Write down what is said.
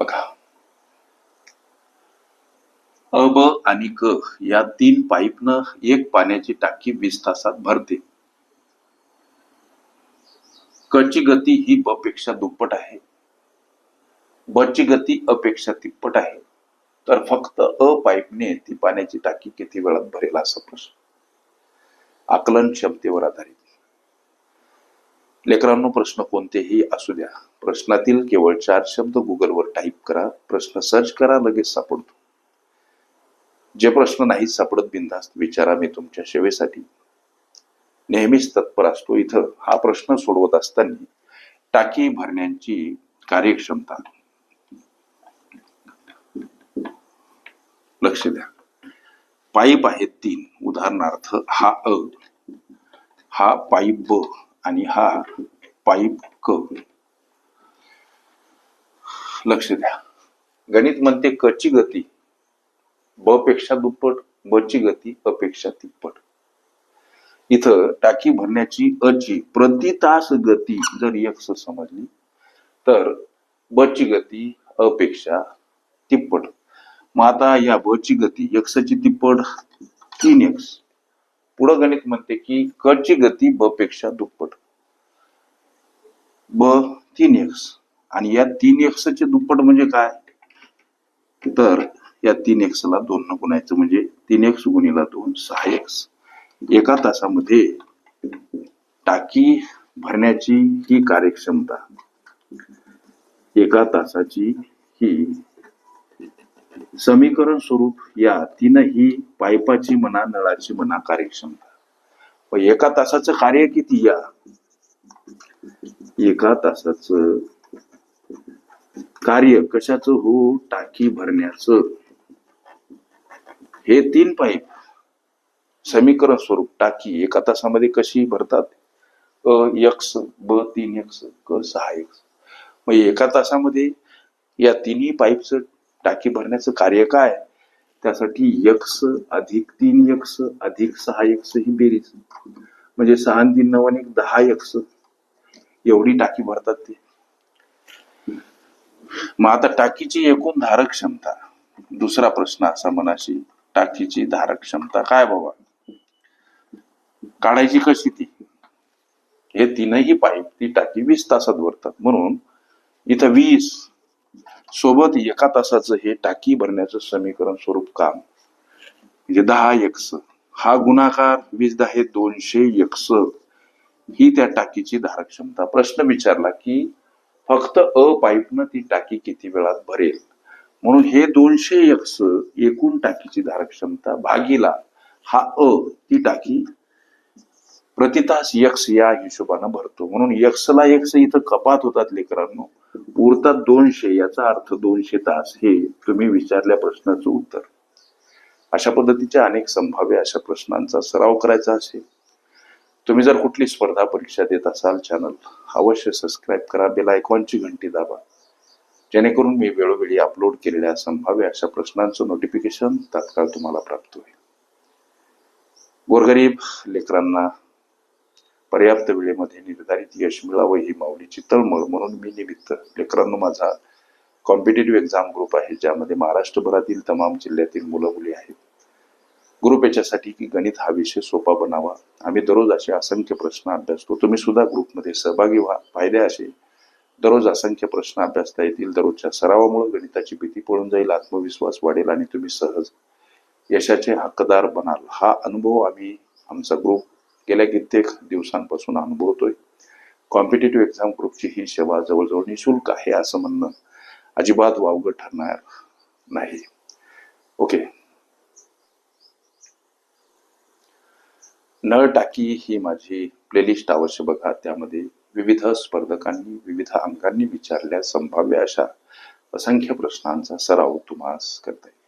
बघा. अ ब आणि क या तीन पाईपनं एक पाण्याची टाकी वीस तासात भरते. क ची गती ही ब पेक्षा दुप्पट आहे. बची गती अपेक्षा तिप्पट आहे. तर फक्त अ पाईपने ती पाण्याची टाकी किती वेळात भरेल असा प्रश्न. आकलन क्षमतेवर आधारित. लेकरांनो प्रश्न कोणतेही असू द्या. प्रश्नातील केवळ चार शब्द गुगलवर टाईप करा. प्रश्न सर्च करा लगेच सापडतो. जे प्रश्न नाही सापडत बिनधास्त विचारा मी तुमच्या सेवेसाठी. नेहमीच तत्पर असतो इथं. हा प्रश्न सोडवत असताना टाकी भरण्याची कार्यक्षमता. लक्ष द्या. पाईप आहेत तीन. उदाहरणार्थ हा अ हा पाईप ब आणि हा पाईप क. लक्ष द्या. गणित म्हणते क ची गती. ब पेक्षा दुप्पट ब ची गती अपेक्षा तिप्पट. इथं टाकी भरण्याची अची प्रति तास गती जर एक्स समजली तर ब ची गती अपेक्षा तिप्पट. मग आता या ब ची गती एक्सची तिप्पट तीन एक्स पुढं गणित म्हणते की कची गती ब पेक्षा दुप्पट. ब तीन एक्स आणि या तीन एक्स चे दुप्पट म्हणजे काय? तर या तीन एक्स ला दोन न गुणायचं म्हणजे तीन एक्स गुणीला दोन सहा एक्स एका तासामध्ये टाकी भरण्याची ही कार्यक्षमता एका तासाची ही समीकरण स्वरूप या तीनही पाईपाची म्हणा नळाची म्हणा कार्यक्षमता. एका तासाचं कार्य किती या? एका तासाचं कार्य कशाचं हो? टाकी भरण्याचं. हे तीन पाईप समीकरण स्वरूप टाकी एका तासामध्ये कशी भरतात? अ यक्ष ब तीन एक्स क सहा एक्स. मग एका तासामध्ये या तिन्ही पाईपचं टाकी भरण्याचं कार्य काय? त्यासाठी यक्ष अधिक तीन यक्ष अधिक सहा यक्ष ही बेरीज. म्हणजे सहा तीन नऊ आणि दहा यक्ष एवढी टाकी भरतात ते. मग आता टाकीची एकूण धारक क्षमता. दुसरा प्रश्न असा मनाशी टाकीची धारक क्षमता काय बाबा? काढायची कशी ती? हे तीनही पाईप ती टाकी वीस तासात भरतात. म्हणून इथं वीस सोबत एका तासाचं हे टाकी भरण्याचं समीकरण स्वरूप काम. म्हणजे दहा एक्स हा गुणाकार वीज दहा हे दोनशे एक्स ही त्या टाकीची धारक क्षमता प्रश्न विचारला की फक्त अ पाईपनं ती टाकी किती वेळात भरेल? म्हणून हे दोनशे एक्स एकूण टाकीची धारक क्षमता भागीला हा अ ती टाकी प्रति तास यक्स या हिशोबानं भरतो. म्हणून यक्सला एक्स इथं कपात होतात लेकरांनो. उरतात दोनशे याचा अर्थ दोनशे तास हे तुम्ही विचारल्या प्रश्नाचं उत्तर. अशा पद्धतीच्या अनेक संभाव्य अशा प्रश्नांचा सराव करायचा असेल. तुम्ही जर कुठली स्पर्धा परीक्षा देत असाल चॅनल अवश्य सबस्क्राईब करा बेल आयकॉनची घंटी दाबा. जेणेकरून मी वेळोवेळी अपलोड केलेल्या संभाव्य अशा प्रश्नांचं नोटिफिकेशन तात्काळ तुम्हाला प्राप्त होईल. गोरगरीब लेकरांना पर्याप्त वेळेमध्ये निर्धारित यश मिळावं ही माऊलीची तळमळ म्हणून मी निमित्त लेकरांनो माझा कॉम्पिटेटिव्ह एक्झाम ग्रुप आहे ज्यामध्ये महाराष्ट्रभरातील तमाम जिल्ह्यातील मुलं मुली आहेत. ग्रुप याच्यासाठी की गणित हा विषय सोपा बनावा. आम्ही दररोज असे असंख्य प्रश्न अभ्यासतो. तुम्ही सुद्धा ग्रुपमध्ये सहभागी व्हा. फायदे असे दररोज असंख्य प्रश्न अभ्यासता येतील. दररोजच्या सरावामुळे गणिताची भीती पळून जाईल आत्मविश्वास वाढेल आणि तुम्ही सहज यशाचे हक्कदार बनाल. हा अनुभव आम्ही आमचा ग्रुप गेल्या कित्येक दिवसांपासून अनुभवतोय. कॉम्पिटेटिव्ह एक्झाम ग्रुपची ही सेवा जवळजवळ निशुल्क आहे असं म्हणणं अजिबात वावगं ठरणार नाही. ओके नळ टाकी ही माझी प्लेलिस्ट अवश्य बघा. त्यामध्ये विविध स्पर्धकांनी विविध अंकांनी विचारल्या संभाव्य अशा असंख्य प्रश्नांचा सराव तुम्हाला करता येईल.